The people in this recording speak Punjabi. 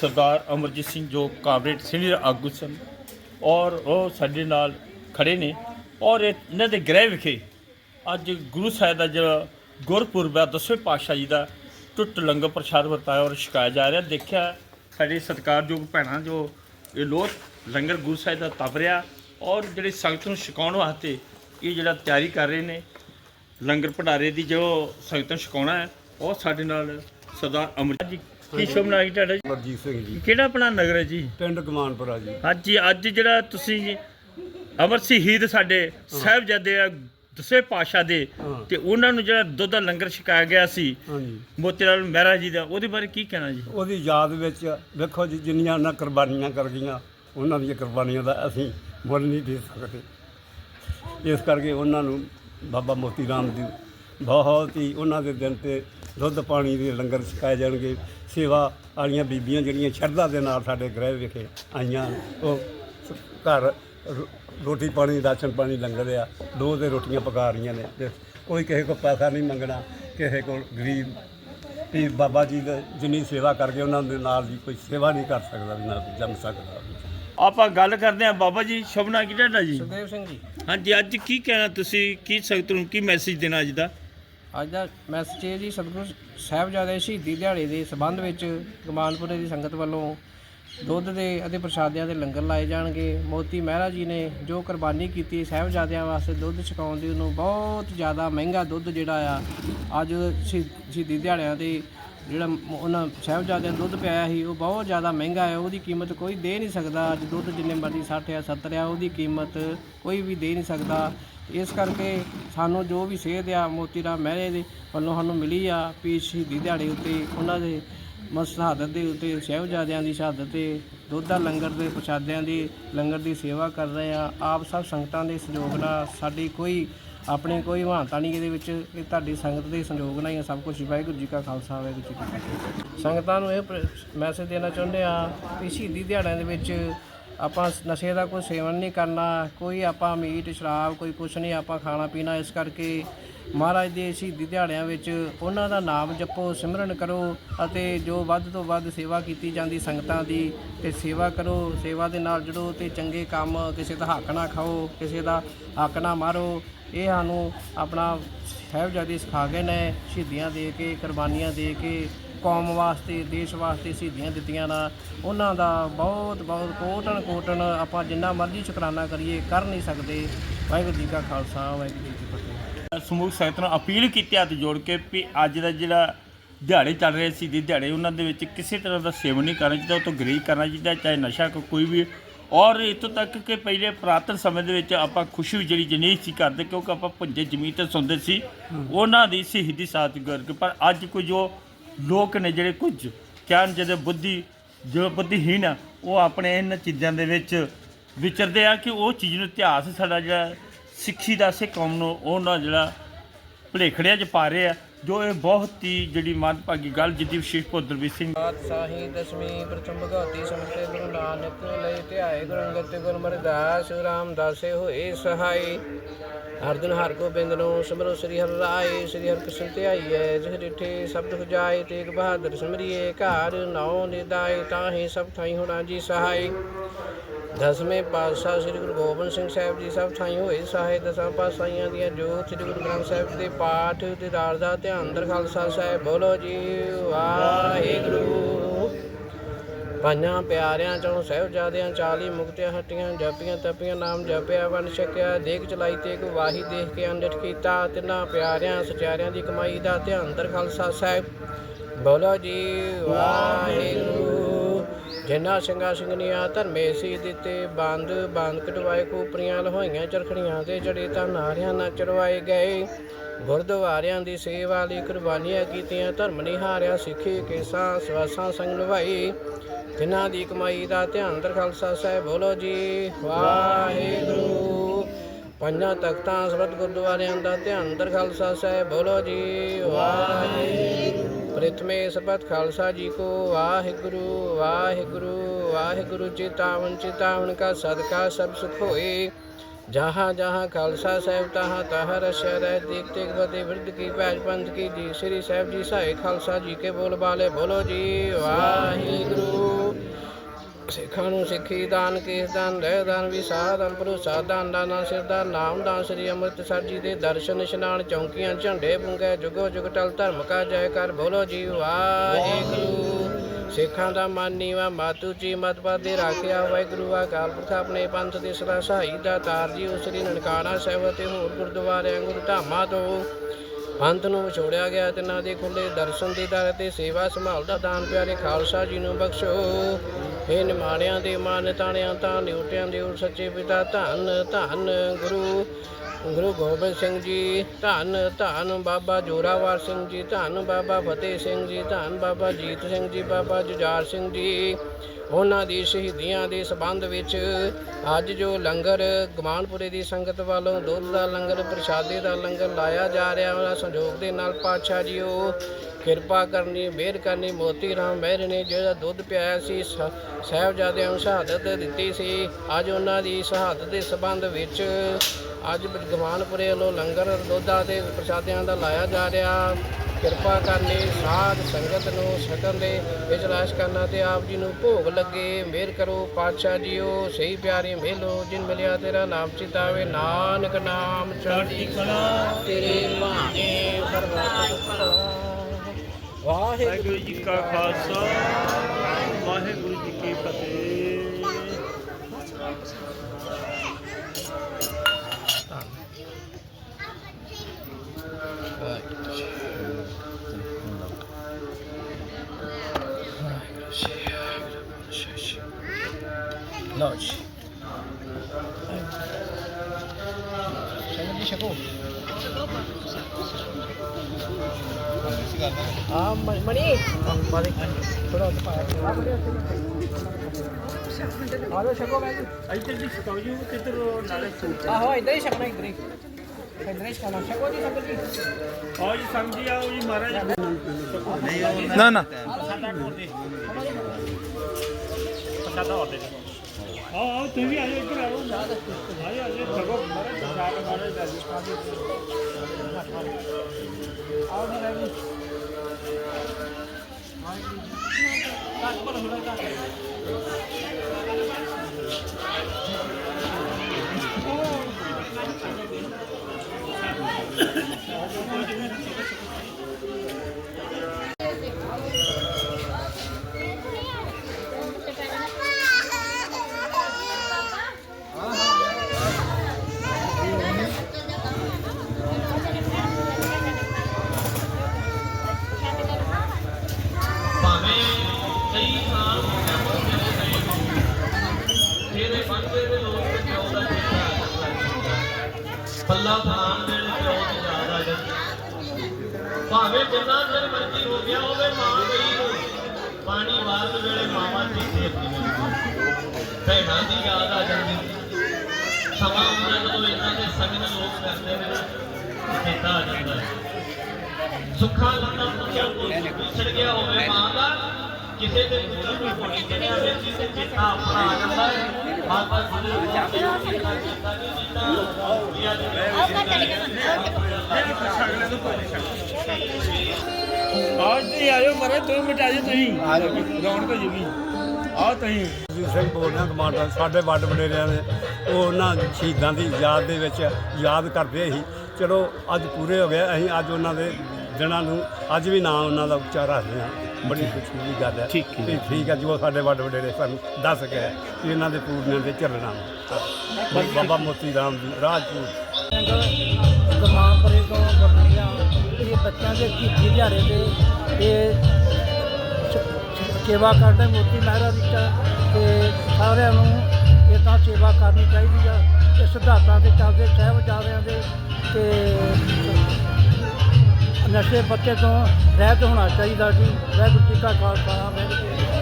ਸਰਦਾਰ ਅਮਰਜੀਤ ਸਿੰਘ ਜੋ ਕਾਬਰੇਟ ਸੀਨੀਅਰ ਆਗੂ ਸਨ ਔਰ ਉਹ ਸਾਡੇ ਨਾਲ ਖੜੇ ਨੇ ਔਰ ਇਹ- ਇਹਨਾਂ ਦੇ ਗ੍ਰਹਿ ਵਿਖੇ ਅੱਜ ਗੁਰੂ ਸਾਹਿਬ ਦਾ ਜਿਹੜਾ ਗੁਰਪੁਰਬ ਹੈ, ਦਸਵੇਂ ਪਾਤਸ਼ਾਹ ਜੀ ਦਾ ਟੁੱਟ ਲੰਗਰ ਪ੍ਰਸ਼ਾਦ ਵਰਤਾਇਆ ਔਰ ਛਕਾਇਆ ਜਾ ਰਿਹਾ। ਦੇਖਿਆ, ਸਾਡੇ ਸਤਿਕਾਰਯੋਗ ਭੈਣਾਂ ਜੋ ਇਹ ਲੋਕ ਲੰਗਰ ਗੁਰੂ ਸਾਹਿਬ ਦਾ ਤਪ ਰਿਹਾ ਔਰ ਜਿਹੜੇ ਸੰਗਤ ਨੂੰ ਛਕਾਉਣ ਵਾਸਤੇ ਇਹ ਜਿਹੜਾ ਤਿਆਰੀ ਕਰ ਰਹੇ ਨੇ, ਲੰਗਰ ਭੰਡਾਰੇ ਦੀ ਜੋ ਸੰਗਤ ਨੂੰ ਛਕਾਉਣਾ ਹੈ, ਉਹ ਸਾਡੇ ਨਾਲ ਸਰਦਾਰ ਅਮਰਜੀਤ ਜੀ ਕੀ ਸ਼ੁਭ ਨਾਮ ਹੈ ਤੁਹਾਡਾ ਜੀ? ਅਮਰਜੀਤ ਸਿੰਘ ਜੀ। ਕਿਹੜਾ ਆਪਣਾ ਨਗਰ ਹੈ ਜੀ? ਪਿੰਡ ਕਮਾਨਪੁਰਾ ਜੀ। ਹਾਂਜੀ ਅੱਜ ਜਿਹੜਾ ਤੁਸੀਂ ਅਮਰ ਸ਼ਹੀਦ ਸਾਡੇ ਸਾਹਿਬਜ਼ਾਦੇ ਆ ਦਸੇ ਪਾਸ਼ਾ ਦੇ ਹਾਂ। ਤੇ ਉਹਨਾਂ ਨੂੰ ਜਿਹੜਾ ਦੁੱਧ ਦਾ ਲੰਗਰ ਛਕਾਇਆ ਗਿਆ ਸੀ ਹਾਂਜੀ। ਮੋਤੀਲਾਲ ਮਹਿਰਾ ਜੀ ਦਾ ਉਹਦੇ ਬਾਰੇ ਕੀ ਕਹਿਣਾ ਜੀ? ਉਹਦੀ ਯਾਦ ਵਿੱਚ ਵੇਖੋ ਜੀ ਜਿੰਨੀਆਂ ਉਹਨਾਂ ਕੁਰਬਾਨੀਆਂ ਕਰ ਗਈਆਂ ਉਹਨਾਂ ਦੀਆਂ ਕੁਰਬਾਨੀਆਂ ਦਾ ਅਸੀਂ ਮੁੱਲ ਨਹੀਂ ਦੇ ਸਕਦੇ। ਇਸ ਕਰਕੇ ਉਹਨਾਂ ਨੂੰ ਬਾਬਾ ਮੋਤੀ ਰਾਮ ਦੀ ਬਹੁਤ ਹੀ ਉਹਨਾਂ ਦੇ ਦਿਨ ਤੇ ਦੁੱਧ ਪਾਣੀ ਦੇ ਲੰਗਰ ਛਕਾਏ ਜਾਣਗੇ ਸੇਵਾ ਵਾਲੀਆਂ ਬੀਬੀਆਂ ਜਿਹੜੀਆਂ ਸ਼ਰਧਾ ਦੇ ਨਾਲ ਸਾਡੇ ਗ੍ਰਹਿ ਵਿਖੇ ਆਈਆਂ ਉਹ ਘਰ ਰੋ- ਰੋਟੀ ਪਾਣੀ ਰਾਸ਼ਨ ਪਾਣੀ ਲੰਗਰ ਆ ਦੋ ਦੇ ਰੋਟੀਆਂ ਪਕਾ ਰਹੀਆਂ ਨੇ। ਤੇ ਕੋਈ ਕਿਸੇ ਕੋਲ ਪੈਸਾ ਨਹੀਂ ਮੰਗਣਾ ਕਿਸੇ ਕੋਲ ਗਰੀਬ ਵੀ ਬਾਬਾ ਜੀ ਦਾ ਜਿੰਨੀ ਸੇਵਾ ਕਰਕੇ ਉਹਨਾਂ ਦੇ ਨਾਲ ਦੀ ਕੋਈ ਸੇਵਾ ਨਹੀਂ ਕਰ ਸਕਦਾ ਵੀ ਨਾ ਜੰਮ ਸਕਦਾ। ਆਪਾਂ ਗੱਲ ਕਰਦੇ ਹਾਂ ਬਾਬਾ ਜੀ ਸ਼ੁਭ ਨਾਮ ਕੀ ਤੁਹਾਡਾ ਜੀ? ਸੁਖਦੇਵ ਸਿੰਘ ਜੀ। ਹਾਂਜੀ ਅੱਜ ਕੀ ਕਹਿਣਾ ਤੁਸੀਂ ਕੀ ਸੰਗਤ ਨੂੰ ਕੀ ਮੈਸੇਜ ਦੇਣਾ ਅੱਜ ਦਾ? ਅੱਜ ਦਾ ਮੈਸੇਜ ਇਹ ਜੀ, ਸਤਿਗੁਰ ਸਾਹਿਬਜ਼ਾਦੇ ਸ਼ਹੀਦੀ ਦਿਹਾੜੇ ਦੇ ਸਬੰਧ ਵਿੱਚ ਗਮਾਨਪੁਰੇ ਦੀ ਸੰਗਤ ਵੱਲੋਂ ਦੁੱਧ ਦੇ ਅਤੇ ਪ੍ਰਸ਼ਾਦਿਆਂ ਦੇ ਲੰਗਰ ਲਾਏ ਜਾਣਗੇ। ਮੋਤੀ ਮਹਿਰਾ ਜੀ ਨੇ ਜੋ ਕੁਰਬਾਨੀ ਕੀਤੀ ਸਾਹਿਬਜ਼ਾਦਿਆਂ ਵਾਸਤੇ ਦੁੱਧ ਛਕਾਉਣ ਦੀ, ਉਹਨੂੰ ਬਹੁਤ ਜ਼ਿਆਦਾ ਮਹਿੰਗਾ ਦੁੱਧ ਜਿਹੜਾ ਆ, ਅੱਜ ਸ਼ਹੀ- ਸ਼ਹੀਦੀ ਦਿਹਾੜਿਆਂ ਤੇ ਜਿਹੜਾ ਉਹਨਾਂ ਸਾਹਿਬਜ਼ਾਦਿਆਂ ਨੂੰ ਦੁੱਧ ਪਿਆਇਆ ਸੀ, ਉਹ ਬਹੁਤ ਜ਼ਿਆਦਾ ਮਹਿੰਗਾ ਹੈ ਉਹਦੀ ਕੀਮਤ ਕੋਈ ਦੇ ਨਹੀਂ ਸਕਦਾ। ਅੱਜ ਦੁੱਧ ਜਿੰਨੇ ਮਰਜ਼ੀ 60 ਆ 70 ਆ, ਉਹਦੀ ਕੀਮਤ ਕੋਈ ਵੀ ਦੇ ਨਹੀਂ ਸਕਦਾ। ਇਸ ਕਰਕੇ ਸਾਨੂੰ ਜੋ ਵੀ ਸੇਧ ਆ ਮੋਤੀ ਰਾਮ ਮਹਿਰੇ ਦੇ ਵੱਲੋਂ ਸਾਨੂੰ ਮਿਲੀ ਆ ਵੀ ਸ਼ਹੀਦੀ ਦਿਹਾੜੇ ਉੱਤੇ, ਉਹਨਾਂ ਦੇ ਮਸਹਾਦਤ ਦੇ ਉੱਤੇ, ਸਾਹਿਬਜ਼ਾਦਿਆਂ ਦੀ ਸ਼ਹਾਦਤ ਤੇ, ਦੁੱਧ ਦਾ ਲੰਗਰ ਦੇ ਪ੍ਰਸ਼ਾਦਿਆਂ ਦੀ, ਲੰਗਰ ਦੀ ਸੇਵਾ ਕਰ ਰਹੇ ਆ। ਆਪ ਸਭ ਸੰਗਤਾਂ ਦੇ ਸਹਿਯੋਗ ਨਾਲ ਸਾਡੀ ਕੋਈ, ਆਪਣੀ ਕੋਈ ਮਹਾਨਤਾ ਨਹੀਂ ਇਹਦੇ ਵਿੱਚ, ਇਹ ਤੁਹਾਡੀ ਸੰਗਤ ਦੇ ਸੰਯੋਗ ਨਾਲ ਹੀ ਆ ਸਭ ਕੁਝ ਵਾਹਿਗੁਰੂ ਜੀ ਕਾ ਖਾਲਸਾ, ਵਾਹਿਗੁਰੂ ਜੀ ਕੀ ਫਤਿਹ। ਸੰਗਤਾਂ ਨੂੰ ਇਹ ਮੈਸੇਜ ਦੇਣਾ ਚਾਹੁੰਦੇ ਆ ਕਿ ਸ਼ਹੀਦੀ ਦਿਹਾੜਿਆਂ ਦੇ ਵਿੱਚ ਆਪਾਂ ਨਸ਼ੇ ਦਾ ਕੋਈ ਸੇਵਨ ਨਹੀਂ ਕਰਨਾ, ਕੋਈ ਆਪਾਂ ਮੀਟ, ਸ਼ਰਾਬ, ਕੋਈ ਕੁਛ ਨਹੀਂ ਆਪਾਂ ਖਾਣਾ ਪੀਣਾ, ਇਸ ਕਰਕੇ ਮਹਾਰਾਜ ਦੇ ਸ਼ਹੀਦੀ ਦਿਹਾੜਿਆਂ ਵਿੱਚ ਉਹਨਾਂ ਦਾ ਨਾਮ ਜਪੋ, ਸਿਮਰਨ ਕਰੋ ਅਤੇ ਜੋ ਵੱਧ ਤੋਂ ਵੱਧ ਸੇਵਾ ਕੀਤੀ ਜਾਂਦੀ ਸੰਗਤਾਂ ਦੀ, ਤੇ ਸੇਵਾ ਕਰੋ, ਸੇਵਾ ਦੇ ਨਾਲ ਜੁੜੋ ਤੇ ਚੰਗੇ ਕੰਮ ਕਿਸੇ ਦਾ ਹੱਕ ਨਾ ਖਾਓ, ਕਿਸੇ ਦਾ ਹੱਕ ਨਾ ਮਾਰੋ। ਇਹ ਸਾਨੂੰ ਆਪਣਾ ਸਾਹਿਬਜ਼ਾਦੇ ਸਿਖਾ ਗਏ ਨੇ, ਸ਼ਹੀਦੀਆਂ ਦੇ ਕੇ, ਕੁਰਬਾਨੀਆਂ ਦੇ ਕੇ ਕੌਮ ਵਾਸਤੇ ਦੇਸ਼ ਵਾਸਤੇ ਸ਼ਹੀਦੀਆਂ ਦਿੱਤੀਆਂ ਨਾ ਉਹਨਾਂ ਦਾ ਬਹੁਤ ਬਹੁਤ ਕੋਟਨ ਕੋਟਨ ਆਪਾਂ ਜਿੰਨਾ ਮਰਜ਼ੀ ਸ਼ੁਕਰਾਨਾ ਕਰੀਏ ਕਰ ਨਹੀਂ ਸਕਦੇ। ਵਾਹਿਗੁਰੂ ਜੀ ਕਾ ਖਾਲਸਾ ਵਾਹਿਗੁਰੂ ਜੀ ਕੀ ਫਤਿਹ। ਸਮੂਹ ਸੰਗਤ ਨੂੰ ਅਪੀਲ ਕੀਤੀ ਹੱਥ ਜੋੜ ਕੇ ਵੀ ਅੱਜ ਦਾ ਜਿਹੜਾ ਦਿਹਾੜੇ ਚੱਲ ਰਹੇ ਸੀ ਦੀ ਦਿਹਾੜੇ ਉਹਨਾਂ ਦੇ ਵਿੱਚ ਕਿਸੇ ਤਰ੍ਹਾਂ ਦਾ ਸੇਵਨ ਨਹੀਂ ਕਰਨਾ ਚਾਹੀਦਾ ਉਹ ਤੋਂ ਗਰੀਬ ਕਰਨਾ ਚਾਹੀਦਾ ਚਾਹੇ ਨਸ਼ਾ ਕੋਈ ਵੀ। ਔਰ ਇੱਥੋਂ ਤੱਕ ਕਿ ਪਹਿਲੇ ਪੁਰਾਤਨ ਸਮੇਂ ਦੇ ਵਿੱਚ ਆਪਾਂ ਖੁਸ਼ੀ ਜਿਹੜੀ ਜਨੀ ਸੀ ਕਰਦੇ ਕਿਉਂਕਿ ਆਪਾਂ ਭੁੰਜੇ ਜ਼ਮੀਨ ਤੇ ਸੌਂਦੇ ਸੀ ਉਹਨਾਂ ਦੀ ਸ਼ਹੀਦੀ ਸਾਥ ਕਰਕੇ ਪਰ ਅੱਜ ਕੋਈ ਜੋ ਲੋਕ ਨੇ ਜਿਹੜੇ ਕੁਝ ਕਹਿਣ ਜਿਹਦੇ ਬੁੱਧੀ, ਜੋ ਬੁੱਧੀਹੀਨ ਆ, ਉਹ ਆਪਣੇ ਇਹਨਾਂ ਚੀਜ਼ਾਂ ਦੇ ਵਿੱਚ ਵਿਚਰਦੇ ਆ ਕਿ ਉਹ ਚੀਜ਼ ਨੂੰ ਇਤਿਹਾਸ ਸਾਡਾ ਜਿਹੜਾ ਸਿੱਖੀ ਦਾ ਸਿੱਖ ਕੌਮ ਨੂੰ ਉਹਨਾਂ ਜਿਹੜਾ ਭੁਲੇਖੜਿਆਂ 'ਚ ਪਾ ਰਹੇ ਆ। ਜੋ ਇਹ ਬਹੁਤ ਹੀ ਜਿਹੜੀ ਮੰਦਭਾਗੀ ਗੱਲ ਜਿੱਦੀ ਵਿਸ਼ੇਸ਼ ਭੁੱਦਰ ਸਿੰਘ ਸਾਹੀ ਦਸਵੀਂ ਪ੍ਰਥਮ ਭਗਵਤੀ ਸਮਤੇ ਗੁਰੂ ਨਾਨਕ ਲਈ ਧਿਆਏ ਗੁਰੂ ਅੰਗਦ ਰਾਮਦਾਸੇ ਹੋਏ ਸਹਾਈ। ਹਰ ਦਿਨ ਹਰ ਗੋਬਿੰਦ ਨੂੰ ਸਿਮਰੋ ਸ੍ਰੀ ਹਰਿ ਰਾਏ ਸ੍ਰੀ ਹਰਿ ਕ੍ਰਿਸ਼ਨ ਧਿਆਈਐ ਜਿਹ ਡਿਠੇ ਸਬਦ ਹੁਜਾਏ ਤੇਗ ਬਹਾਦਰ ਸਿਮਰਿਏ, ਘਰ ਨੌ ਨਿਦਾਏ ਤਾਹੀ ਸਭ ਥਾਈ ਹੋਣਾ ਜੀ ਸਹਾਈ। ਦਸਵੇਂ ਪਾਤਸ਼ਾਹ ਸ੍ਰੀ ਗੁਰੂ ਗੋਬਿੰਦ ਸਿੰਘ ਸਾਹਿਬ ਜੀ ਸਭ ਥਾਈ ਹੋਏ। ਸਾਹਿਬ ਦਸਾਂ ਪਾਤਸ਼ਾਹੀਆਂ ਦੀਆਂ ਜੋਤ ਸ੍ਰੀ ਗੁਰੂ ਗ੍ਰੰਥ ਸਾਹਿਬ ਦੇ ਪਾਠ ਤੇ ਰਾਜ ਦਾ ਧਿਆਨ ਦਰ ਖਾਲਸਾ ਸਾਹਿਬ ਬੋਲੋ ਜੀ, ਵਾਹਿਗੁਰੂ। ਪੰਜਾਂ ਪਿਆਰਿਆਂ ਚੋਂ ਸਾਹਿਬਜ਼ਾਦਿਆਂ 40 ਮੁਕਤਿਆਂ ਹਟੀਆਂ ਜਪੀਆਂ ਤਪੀਆਂ, ਨਾਮ ਜਪਿਆ ਵਨ ਛਕਿਆ, ਦੇਖ ਚਲਾਈ ਤੇ ਇੱਕ ਵਾਹੀ ਦੇਖ ਕੇ ਅੰਡਿਠ ਕੀਤਾ। ਤਿੰਨਾਂ ਪਿਆਰਿਆਂ ਸਚਿਆਰਿਆਂ ਦੀ ਕਮਾਈ ਦਾ ਧਿਆਨ ਦਰ ਖਾਲਸਾ ਸਾਹਿਬ ਬੋਲੋ ਜੀ, ਵਾਹਿਗੁਰੂ। ਜਿਨ੍ਹਾਂ ਸਿੰਘਾਂ ਸਿੰਘਨੀਆਂ ਧਰਮੇ ਸੀ ਦਿੱਤੇ, ਬੰਦ ਬੰਦ ਕਟਵਾਏ, ਕੋਪਰੀਆਂ ਲਹੋਈਆਂ ਚਰਖੜੀਆਂ ਤੇ ਜੜੇ ਤਾਂ ਨਾਰਿਆਂ ਨਾ ਚੜਵਾਏ ਗਏ। ਗੁਰਦੁਆਰਿਆਂ ਦੀ ਸੇਵਾ ਲਈ ਕੁਰਬਾਨੀਆਂ ਕੀਤੀਆਂ, ਧਰਮ ਨਿਹਾਰਿਆ, ਸਿੱਖੀ ਕੇਸਾਂ ਸਵਾਸਾਂ ਸੰਗ ਨਿਭਾਈ। ਜਿਨ੍ਹਾਂ ਦੀ ਕਮਾਈ ਦਾ ਧਿਆਨ ਦਰ ਖਾਲਸਾ ਸਾਹਿਬ, ਬੋਲੋ ਜੀ, ਵਾਹਿਗੁਰੂ। ਪੰਜਾਂ ਤਖਤਾਂ ਸਬਤ ਗੁਰਦੁਆਰਿਆਂ ਦਾ ਧਿਆਨ ਦਰ ਖਾਲਸਾ ਸਾਹਿਬ, ਬੋਲੋ ਜੀ, ਵਾਹਿਗੁਰੂ। प्रथमे शपथ खालसा जी को वाहिगुरु वाहिगुरु वाहिगुरु चेतावन चेतावन का सदका सब सुख होए जहाँ जहाँ खालसा साहब तहाँ तहाँ रश्य रह देख देख बदे वृद्ध की पैज पंथ की जी श्री साहब जी साहे खालसा जी के बोल बाले बोलो जी वाहिगुरु ਸਿੱਖਾਂ ਨੂੰ ਸਿੱਖੀ ਦਾਨ, ਕੇਸ ਦਾਨ ਰਹਿ ਦਾਨ ਵਿਸਾਹ ਦਾਨ, ਭਰੋਸਾ, ਦਾਨ ਦਾਨਾ ਸਿਰ ਦਾ ਨਾਮ ਦਾਨ। ਸ੍ਰੀ ਅੰਮ੍ਰਿਤਸਰ ਜੀ ਦੇ ਦਰਸ਼ਨ, ਇਸ਼ਨਾਨ, ਚੌਂਕੀਆਂ, ਝੰਡੇ ਪੁੰਗੇ, ਜੁਗੋ ਜੁਗ ਟਲ ਧਰਮ ਕਾ ਜੈ ਕਰ, ਬੋਲੋ ਜੀ ਵਾਹਿਗੁਰੂ। ਸਿੱਖਾਂ ਦਾ ਮਨ ਨੀਵਾ, ਮਾਤੂ ਜੀ ਮਤ ਦੇ ਰਾਖਿਆ, ਵਾਹਿਗੁਰੂ ਅਕਾਲ ਪੁਰਖ ਆਪਣੇ ਪੰਥ ਦੇ ਸਦਾ ਸਹਾਈ ਦਾ ਤਾਰ ਜੀ। ਸ੍ਰੀ ਨਨਕਾਣਾ ਸਾਹਿਬ ਤੇ ਹੋਰ ਗੁਰਦੁਆਰਿਆਂ ਗੁਰੂ ਧਾਮਾਂ ਤੋਂ ਪੰਥ ਨੂੰ ਵਿਛੋੜਿਆ ਗਿਆ ਤੇ ਦੇ ਖੁੱਲੇ ਦਰਸ਼ਨ ਦੀਦਾਰ ਤੇ ਸੇਵਾ ਸੰਭਾਲ ਦਾ ਦਾਨ ਪਿਆਰੇ ਖਾਲਸਾ ਜੀ ਨੂੰ ਬਖਸ਼ੋ। ਇਹ ਨਿਮਾਣਿਆਂ ਦੇ ਮਾਨ ਤਾਣਿਆਂ ਤਾਂ ਨਿਉਟਿਆਂ ਦੇ ਉਰ ਸੱਚੇ ਪਿਤਾ ਧੰਨ ਧੰਨ ਗੁਰੂ ਗੁਰੂ ਗੋਬਿੰਦ ਸਿੰਘ ਜੀ, ਧੰਨ ਧੰਨ ਬਾਬਾ ਜੋਰਾਵਰ ਸਿੰਘ ਜੀ, ਧੰਨ ਬਾਬਾ ਫਤਿਹ ਸਿੰਘ ਜੀ, ਧੰਨ ਬਾਬਾ ਜੀਤ ਸਿੰਘ ਜੀ, ਬਾਬਾ ਜੁਝਾਰ ਸਿੰਘ ਜੀ। ਉਹਨਾਂ ਦੀ ਸ਼ਹੀਦੀਆਂ ਦੇ ਸਬੰਧ ਵਿੱਚ ਅੱਜ ਜੋ ਲੰਗਰ ਗਮਾਨਪੁਰੇ ਦੀ ਸੰਗਤ ਵੱਲੋਂ ਦੁੱਧ ਦਾ ਲੰਗਰ, ਪ੍ਰਸ਼ਾਦੇ ਦਾ ਲੰਗਰ ਲਾਇਆ ਜਾ ਰਿਹਾ, ਉਹਨਾਂ ਸੰਯੋਗ ਦੇ ਨਾਲ ਪਾਤਸ਼ਾਹ ਜੀ ਉਹ ਕਿਰਪਾ ਕਰਨੀ, ਮਿਹਰ ਕਰਨੀ, ਮੋਤੀ ਰਾਮ ਮਹਿਰ ਨੇ ਜਿਹੜਾ ਦੁੱਧ ਪਿਆਇਆ ਸੀ, ਸ- ਸਾਹਿਬਜ਼ਾਦਿਆਂ ਨੂੰ ਸ਼ਹਾਦਤ ਦਿੱਤੀ ਸੀ। ਅੱਜ ਉਹਨਾਂ ਦੀ ਸ਼ਹਾਦਤ ਦੇ ਸਬੰਧ ਵਿੱਚ ਅੱਜ ਗਵਾਨਪੁਰੇ ਵੱਲੋਂ ਲੰਗਰ ਦੁੱਧਾਂ ਦੇ ਪ੍ਰਸ਼ਾਦਿਆਂ ਦਾ ਲਾਇਆ ਜਾ ਰਿਹਾ। ਕਿਰਪਾ ਕਰਨੀ ਸਾਧ ਸੰਗਤ ਨੂੰ ਸਕਨ ਦੇ ਇਜਲਾਸ ਕਰਨਾ ਤੇ ਆਪ ਜੀ ਨੂੰ ਭੋਗ ਲੱਗੇ। ਮਿਹਰ ਕਰੋ ਪਾਤਸ਼ਾਹ ਜੀਓ, ਸਹੀ ਪਿਆਰੇ ਮਿਲੋ, ਜਿਨ ਮਿਲਿਆ ਤੇਰਾ ਨਾਮ ਚਿਤਾਵੇ। ਨਾਨਕ ਨਾਮ ਚੜ੍ਹਦੀ ਕਲਾ ਤੇਰੇ ਭਾਣੇ ਵਾਹਿਗੁਰੂ ਜੀ ਕਾ ਖਾਲਸਾ, ਵਾਹਿਗੁਰੂ ਜੀ ਕੀ ਫਤਿਹ। ਲਓ ਜੀ ਸੰਗਤ ਜੀ ਛਕੋ ਆ ਮਣੀ ਮਾਰੇ ਥੋੜਾ ਪਾਇਆ ਆ ਬੜੇ ਆ ਲੋ ਛਕੋ ਮੈਂ ਇੱਧਰ ਦੀ ਸਿਕਾਉ ਜੀ ਕਿੱਧਰ ਨਾਲੇ ਸੂਟ ਆਹੋ ਇਧਰ ਹੀ ਛਕਣਾ ਇਧਰ ਹੀ ਆਓ ਜੀ ਸਮਝੀ ਆਓ ਜੀ ਮਹਾਰਾਜ। ਨਾ ਨਾ। ਪ੍ਰਸ਼ਾਦਾ ਹੋਰ ਦੇ। ਪ੍ਰਸ਼ਾਦਾ ਹੋਰ ਦੇ। ਆਓ ਆਓ ਤੁਸੀਂ ਵੀ ਆਜੋ ਇੱਧਰ ਆਓ। ਆਜੋ ਆਜੋ ਸਗੋ ਮਹਾਰਾਜ ਪ੍ਰਸ਼ਾਦ ਮਹਾਰਾਜ ਦਾ ਜੀ ਆਓ ਜੀ ਰਾਜੀ ਪੱਲਾ もうちょっと待って。ਭਾਵੇਂ ਜਿੰਨਾ ਚਿਰ ਮਰਜ਼ੀ ਹੋ ਗਿਆ ਹੋਵੇ, ਮਾਂ ਗਈ ਨੂੰ ਪਾਣੀ ਵਾਰਨ ਵੇਲੇ ਮਾਵਾ ਦੀ ਸੇਤ ਨਹੀਂ ਭੈਣਾਂ ਦੀ ਯਾਦ ਆ ਜਾਂਦੀ। ਸਮਾਂ ਹੁੰਦਾ ਜਦੋਂ ਇਹਨਾਂ ਦੇ ਸਗਨ ਲੋਕ ਕਰਦੇ ਨੇ ਚੇਤਾ ਆ ਜਾਂਦਾ ਹੈ। ਸੁੱਖਾਂ ਲੰਦਾ ਪੁੱਛਿਆ ਕੋਈ ਵਿਛੜ ਗਿਆ ਹੋਵੇ ਮਾਂ ਦਾ, ਕਿਸੇ ਦੇ ਪੁੱਤਰ ਨੂੰ ਕੋਈ ਚੜਿਆ ਹੋਵੇ ਜਿਸੇ ਚੇਤਾ ਆਪਣਾ ਆ ਜਾਂਦਾ ਹੈ। ਮਾਤਾ ਗੁਰੂ ਗੋਬਿੰਦ ਸਿੰਘ ਜੀ ਦਾ ਜੀ ਤੁਸੀਂ। ਰੌਣਕ ਹੋ ਜੂਗੀ। ਆਓ ਤੁਸੀਂ। ਜੀ ਸਿੰਘ ਬੋਲ ਕਮਾਂਡਰ ਸਾਡੇ ਵੱਡ ਵਡੇਰਿਆਂ ਨੇ ਉਹ ਉਹਨਾਂ ਸ਼ਹੀਦਾਂ ਦੀ ਯਾਦ ਦੇ ਵਿੱਚ ਯਾਦ ਕਰਦੇ ਸੀ। ਚਲੋ, ਅੱਜ ਪੂਰੇ ਹੋ ਗਏ, ਅਸੀਂ ਅੱਜ ਉਹਨਾਂ ਦੇ ਦਿਨਾਂ ਨੂੰ, ਅੱਜ ਵੀ ਨਾਮ ਉਹਨਾਂ ਦਾ ਉੱਚਾ ਰੱਖਦੇ ਹਾਂ। ਬੜੀ ਖੁਸ਼ੀ ਦੀ ਗੱਲ ਹੈ। ਠੀਕ ਹੈ। ਵੀ ਠੀਕ ਹੈ ਜੋ ਸਾਡੇ ਵੱਡ ਵਡੇਰੇ ਸਾਨੂੰ ਦੱਸ ਗਏ ਕਿ ਇਹਨਾਂ ਦੇ ਪੂਰਨਿਆਂ ਦੇ ਚੱਲਣਾ ਬਈ ਬਾਬਾ ਮੋਤੀ ਰਾਮ ਜੀ ਰਾਜਪੂਤ। ਗਮਾਂਪੁਰੇ ਤੋਂ ਇਹ ਬੱਚਿਆਂ ਦੇ ਸ਼ਹੀਦੀ ਦਿਹਾੜੇ ਤੇ ਇਹ ਸੇਵਾ ਕਰਦੇ ਮੋਤੀ ਮਹਿਰਾ ਵਿੱਚ ਤੇ ਸਾਰਿਆਂ ਨੂੰ ਇਦਾਂ ਸੇਵਾ ਕਰਨੀ ਚਾਹੀਦੀ ਆ ਤੇ ਸਿਧਾਂਤਾਂ ਤੇ ਚੱਲਦੇ ਸਾਹਿਬਜ਼ਾਦਿਆਂ ਦੇ ਤੇ ਨਸ਼ੇ ਪੱਤੇ ਤੋਂ ਰਹਿਤ ਹੋਣਾ ਚਾਹੀਦਾ ਜੀ ਵਾਹਿਗੁਰੂ ਜੀ ਕਾ ਖਾਲਸਾ ਵਾਹਿਗੁਰੂ